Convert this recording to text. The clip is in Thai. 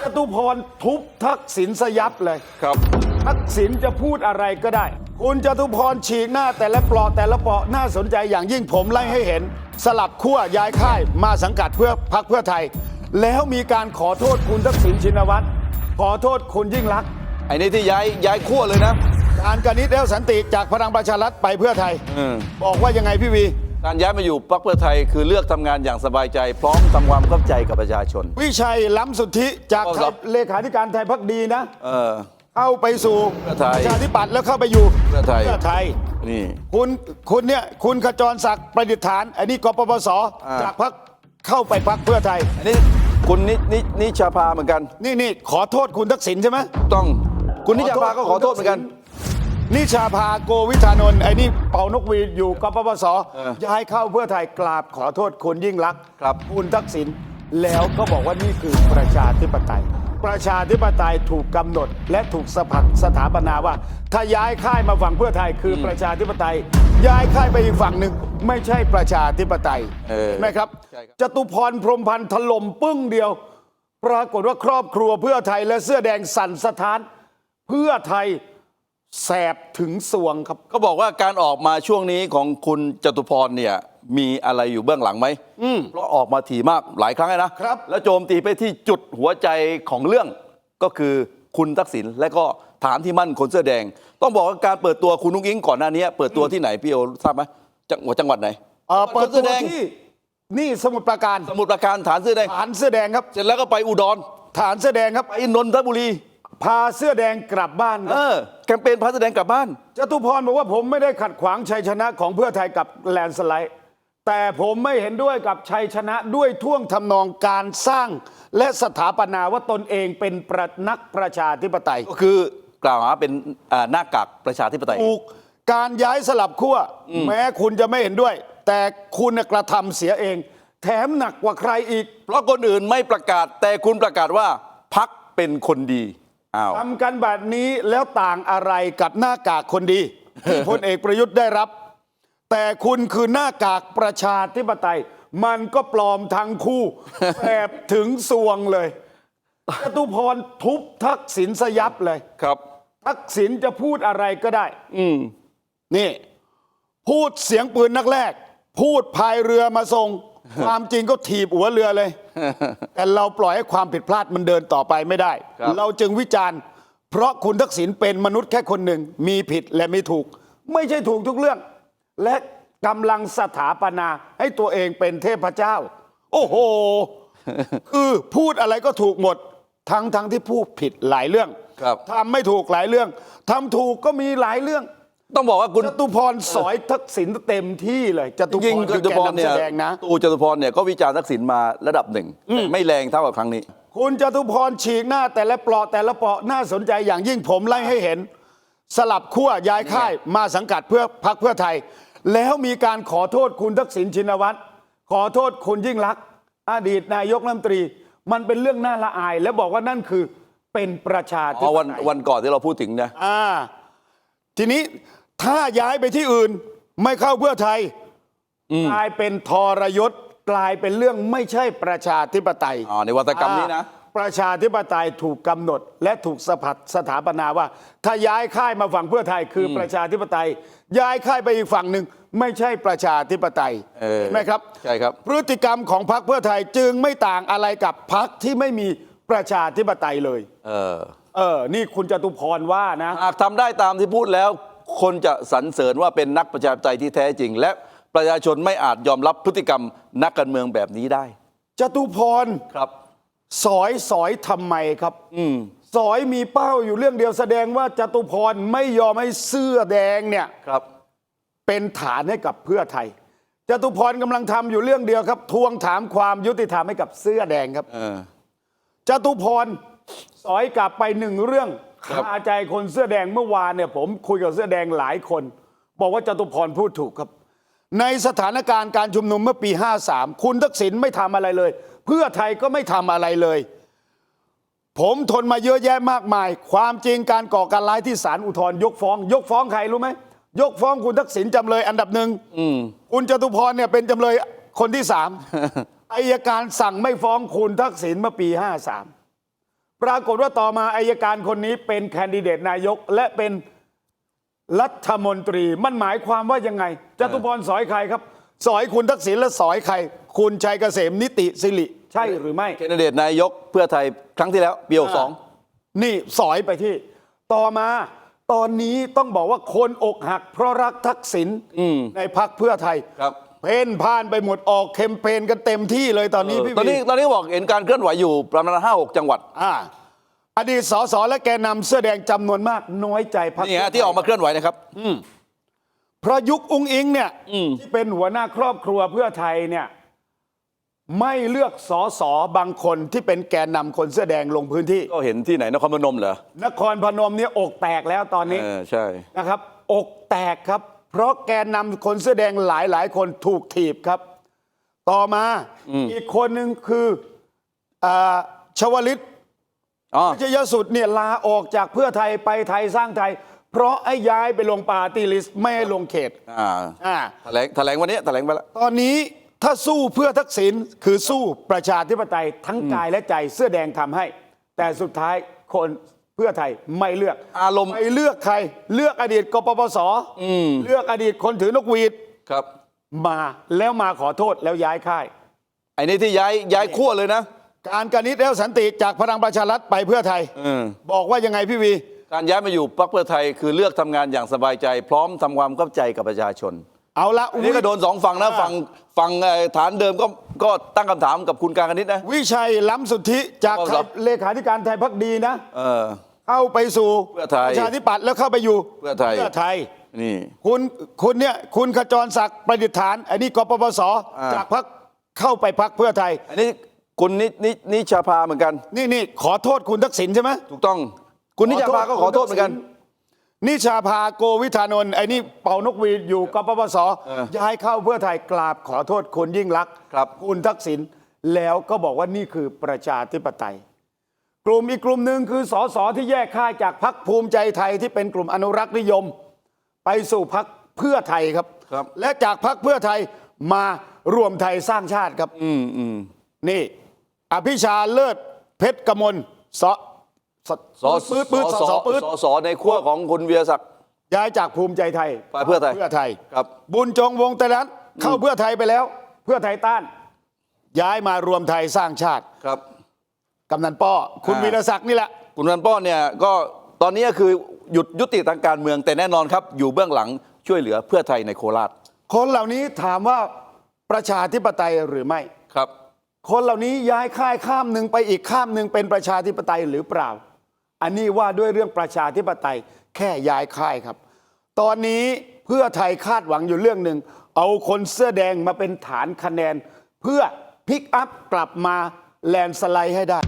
จตุพรทุบทักษิณสยับเลยครับ ทักษิณจะพูดอะไรก็ได้ คุณจตุพรฉีกหน้าแต่ละเปลาะแต่ละเปลาะน่าสนใจอย่างยิ่งผมไล่ให้เห็น สลับขั้วย้ายค่ายมาสังกัดเพื่อพักเพื่อไทย แล้วมีการขอโทษคุณทักษิณชินวัตรขอโทษคุณยิ่งรักษณ์ไอ้นี่ที่ย้ายย้ายขั้วเลยนะ การกนิษฐ์แล้วสันติจากพลังประชารัฐไปเพื่อไทย อืม บอกว่ายังไงพี่วี การย้ายมาอยู่พรรคเพื่อไทยคือเลือกทำงานอย่างสบายใจ พร้อมทำความเข้าใจกับประชาชน วิชัยล้ำสุทธิจากครับเลขาธิการไทยพักดีนะ เออ เข้าไปสู่เพื่อไทยประชาธิปัตย์แล้วเข้าไปอยู่เพื่อไทยเพื่อไทย นี่คุณคุณเนี่ยคุณขจรศักดิ์ประดิษฐาน อันนี้กปปสอ่า จากพักเข้าไปพักเพื่อไทย อันนี้คุณนินินิชาภาเหมือนกัน นี่นี่ขอโทษคุณทักษิณใช่ไหม ต้อง คุณนิชาภาก็ขอโทษเหมือนกัน นิชาภาโกวิธานนท์ไอ้นี่เป่านกหวีดอยู่กปปสเออย้ายเข้าเพื่อไทยกราบขอโทษคุณยิ่งรักษณ์ครับคุณทักษิณแล้วก็บอกว่านี่คือประชาธิปไตย ประชาธิปไตยถูกกำหนดและถูกสผัดสถาปนาว่า ถ้าย้ายค่ายมาฝั่งเพื่อไทยคืออประชาธิปไตย ย้ายค่ายไปอีกฝั่งหนึ่งไม่ใช่ประชาธิปไตยเออเห็นไหมครับใช่ครับ จตุพรพรหมพันธ์ถล่มปึ้งเดียว ปรากฏว่าครอบครัวเพื่อไทยและเสื้อแดงสั่นสะท้าน เพื่อไทย แสบถึงสวงครับ ก็บอกว่าการออกมาช่วงนี้ของคุณจตุพรเนี่ยมีอะไรอยู่เบื้องหลังไหมเพราะออกมาถี่มากหลายครั้งเลยนะครับ แล้วโจมตีไปที่จุดหัวใจของเรื่องก็คือคุณทักษิณและก็ฐานที่มั่นคนเสื้อแดง ต้องบอกว่าการเปิดตัวคุณนุ้งอิงก่อนหน้านี้เปิดตัวที่ไหนพี่โอทราบไหมจังหวัดจังหวัดไหนเอ่อเปิดคนตัเสื้อวแดงที่นี่สมุทรปราการสมุทรปราการฐานเสื้อแดงฐานเสื้อแดงครับเสร็จแล้วก็ไปอุดรฐานเสื้อแดงครับไปนนทบุรี พาเสื้อแดงกลับบ้านคเอรับอ แคมเปญพาเสื้อแดงกลับบ้าน จตุพรบอกว่าผมไม่ได้ขัดขวางชัยชนะของเพื่อไทยกับแลนด์สไลด์ แต่ผมไม่เห็นด้วยกับชัยชนะด้วยท่วงทำนองการสร้าง และสถาปนาว่าตนเองเป็นประนักประชาธิปไตย ก็คือกล่าวหาเป็นอ่าหน้ากากประชาธิปไตย ถูกการย้ายสลับขั้วแม้คุณจะไม่เห็นด้วย แต่คุณน่ะกระทำเสียเอง แถมหนักกว่าใครอีก เพราะคนอื่นไม่ประกาศแต่คุณประกาศว่าพักเป็นคนดี อ้าวทำกันแบบนี้แล้วต่างอะไรกับหน้ากากคนดี ที่พลเอกประยุทธ์ได้รับ แต่คุณคือหน้ากากประชาธิปไตย มันก็ปลอมทั้งคู่แอบถึงสวงเลยจตุพรทุบทักษิณสยับเลย ครับ ทักษิณจะพูดอะไรก็ได้ อืมนี่ พูดเสียงปืนนักแรก พูดพายเรือมาส่ง ความจริงก็ถีบหัวเรือเลย แต่เราปล่อยให้ความผิดพลาดมันเดินต่อไปไม่ได้ ครับ เราจึงวิจารณ์ เพราะคุณทักษิณเป็นมนุษย์แค่คนหนึ่งมีผิดและไม่ถูก ไม่ใช่ถูกทุกเรื่อง และกำลังสถาปนาให้ตัวเองเป็นเทพเจ้า โอ้โห คือพูดอะไรก็ถูกหมด ทั้งทั้งที่พูดผิดหลายเรื่องครับ ทำไม่ถูกหลายเรื่องทำถูกก็มีหลายเรื่อง ต้องบอกว่าคุณจตุพรสอยทักษิณเต็มที่เลยจตุพยิงรจคือตุแกพนรนำเนี่แสยดงนะตูจตุพรเนี่ยก็วิจารณ์ทักษิณมาระดับหนึ่งแต่ไม่แรงเท่ากับครั้งนี้ คุณจตุพรฉีกหน้าแต่ละเปลาะแต่ละเปลาะน่าสนใจอย่างยิ่งผมไล่ให้เห็น สลับขั้วย้ายค่ายมาสังกัดเพื่อพักเพื่อไทย แล้วมีการขอโทษคุณทักษิณชินวัตรขอโทษคุณยิ่งรักษณ์อดีตนายกรัฐมนตรี มันเป็นเรื่องน่าละอาย และบอกว่านั่นคือเป็นประชาธิอ๋อปวันไตยวันก่อนที่เราพูดถึงนะอ่าทีนี้ ถ้าย้ายไปที่อื่นไม่เข้าเพื่อไทย กลายเป็นทรยศกลายเป็นเรื่องไม่ใช่ประชาธิปไตยอ๋อในวัตกรรมนี้นะอ่าประชาธิปไตยถูกกำหนดและถูกสผัดสถาปนาว่า ถ้าย้ายค่ายมาฝั่งเพื่อไทยคืออประชาธิปไตย ย้ายค่ายไปอีกฝั่งหนึ่งไม่ใช่ประชาธิปไตยเออเห็นไหมครับใช่ครับ พฤติกรรมของพรรคเพื่อไทยจึงไม่ต่างอะไรกับพรรคที่ไม่มีประชาธิปไตยเลย เออ เออ นี่คุณจตุพรว่านะ หากทำได้ตามที่พูดแล้ว คนจะสรรเสริญว่าเป็นนักประชาธิปไตยที่แท้จริง และประชาชนไม่อาจยอมรับพฤติกรรมนักการเมืองแบบนี้ได้จตุพรครับ สอยสอยทำไมครับ อืมสอยมีเป้าอยู่เรื่องเดียวแสดงว่าจตุพรไม่ยอมให้เสื้อแดงเนี่ย ครับ เป็นฐานให้กับเพื่อไทยจตุพรกำลังทำอยู่เรื่องเดียวครับ ทวงถามความยุติธรรมให้กับเสื้อแดงครับเออ จตุพรสอยกลับไปหนึ่งเรื่อง ครับคาใจคนเสื้อแดงเมื่อวานเนี่ยผมคุยกับเสื้อแดงหลายคน บอกว่าจตุพรพูดถูกครับ ในสถานการณ์การชุมนุมเมื่อปี 53 คุณทักษิณไม่ทำอะไรเลย เพื่อไทยก็ไม่ทำอะไรเลย ผมทนมาเยอะแยะมากมาย ความจริงการก่อการร้ายที่ศาลอุทธรณ์ยกฟ้อง ยกฟ้องใครรู้ไหมยกฟ้องคุณทักษิณจำเลยอันดับหนึ่งคุณจตุพรเนี่ยเป็นจำเลยคนที่สามอายการสั่งไม่ฟ้องคุณทักษิณเมื่อปี 53 ปรากฏว่าต่อมาอายการคนนี้เป็นแคนดิเดตนายกและเป็นรัฐมนตรีมันหมายความว่ายังไงจตุพรสอยใครครับ สอยคุณทักษิณและสอยใคร คุณชัยเกษมนิติสิริใช่หรือไม่แคนดิเดตนายกเพื่อไทยครั้งที่แล้วปีหกสองนี่สอยไปที่ ต่อมาตอนนี้ต้องบอกว่าคนอกหัก เพราะรักทักษิณในพักเพื่อไทยครับ เพ่นพ่านไปหมดออกเคมเปญกันเต็มที่เลยตอนนี้พี่ตอนนี้วีตอนนี้บอกเห็นการเคลื่อนไหวอยู่ประมาณห้าหกจังหวัดอ่าอดีตสสและแกนนำเสื้อแดงจำนวนมากน้อยใจพักนี่ฮะที่ออกมาเคลื่อนไหวนะครับเพราะยุคอุ้งอิงเนี่ยที่เป็นหัวหน้าครอบครัวเพื่อไทยเนี่ย ไม่เลือกสสบางคนที่เป็นแกนนำคนเสื้อแดงลงพื้นที่ ก็เห็นที่ไหนนครพนมเหรอนครพนมเนี่ยอกแตกแล้วตอนนี้เออใช่นะครับ อกแตกครับ เพราะแกนนำคนเสื้อแดงหลายหลายๆคนถูกถีบครับ ต่อมาอีกคนหนึ่งคืออาชวลิตอ๋อชยสุดเนี่ยลาออกจากเพื่อไทยไปไทยสร้างไทย เพราะไอ้ย้ายไปลงปาร์ตี้ลิสต์ไม่ให้ลงเขตอ่าอ่าแถลงแถลงวันนี้แถลงไปแล้วตอนนี้ถ้าสู้เพื่อทักษิณคือสู้ประชาธิปไตยทั้งกายและใจเสื้อแดงทำให้ แต่สุดท้ายคนเพื่อไทยไม่เลือกอารมณ์ ไม่เลือกใคร เลือกอดีตกปปสเลือกอดีตคนถือนกหวีดครับมาแล้วมาขอโทษแล้วย้ายค่าย ไอ้นี่ที่ย้ายย้ายขั้วเลยนะ การกนิษฐ์แล้วสันติจากพลังประชารัฐไปเพื่อไทยอืมบอกว่ายังไงพี่วี การย้ายมาอยู่พรรคเพื่อไทยคือเลือกทำงานอย่างสบายใจ พร้อมทำความเข้าใจกับประชาชน เอาละอันนี้ก็โดนสองฝั่งนะอ่าฝั่งฝั่งเอ่อฐานเดิมก็ก็ตั้งคำถามกับคุณการกนิษฐ์นะ วิชัยล้ำสุทธิจากเอาไทครัยบเลขาธิการไทยพักดีนะ เออเข้าไปสู่เพื่อไทยประชาธิปัตย์แล้วเข้าไปอยู่เพื่อไทย เพื่อไทยนี่ คุณคุณเนี่ยคุณขจรศักดิ์ประดิษฐานอันนี้กปปสอ่า จากพักเข้าไปพักเพื่อไทย อันนี้คุณนินินิชาภาเหมือนกัน นี่นี่ขอโทษคุณทักษิณใช่ไหม ถูกต้อง คุณนิชาภาก็ขอโทษเหมือนกัน นิชาภาโกวิธานนท์ไอ้นี่เป่านกหวีดอยู่กปปสเออย้ายเข้าเพื่อไทยกราบขอโทษคุณยิ่งรักษณ์ครับ คุณทักษิณแล้วก็บอกว่านี่คือประชาธิปไตย กลุ่มอีกกลุ่มหนึ่งคือสสที่แยกค่ายจากพักภูมิใจไทยที่เป็นกลุ่มอนุรักษ์นิยม ไปสู่พักเพื่อไทยครับ ครับและจากพักเพื่อไทยมารวมไทยสร้างชาติครับ อืมอืมนี่ อภิชาเลิศเพชรกมลสสสอปืดปืดสสสปืดสสในขั้วของคุณเวียศักดิ์ ย้ายจากภูมิใจไทยไปเพื่อไทย เพื่อไทย ครับ บุญจงวงตรันเข้าเพื่อไทยไปแล้ว เพื่อไทยต้าน ย้ายมารวมไทยสร้างชาติ ครับ กำนันป้อคุณอ่าวีรศักดิ์นี่แหละ คุณนันป้อนเนี่ยก็ตอนนี้ก็คือหยุดยุติทางการเมืองแต่แน่นอนครับอยู่เบื้องหลังช่วยเหลือเพื่อไทยในโคราชคนเหล่านี้ถามว่าประชาธิปไตยหรือไม่ ครับ คนเหล่านี้ย้ายค่ายข้ามหนึ่งไปอีกข้ามหนึ่งเป็นประชาธิปไตยหรือเปล่า อันนี้ว่าด้วยเรื่องประชาธิปไตยแค่ย้ายค่ายครับ ตอนนี้เพื่อไทยคาดหวังอยู่เรื่องหนึ่ง เอาคนเสื้อแดงมาเป็นฐานคะแนน เพื่อพิกอัพกลับมาแลนด์สไลด์ให้ได้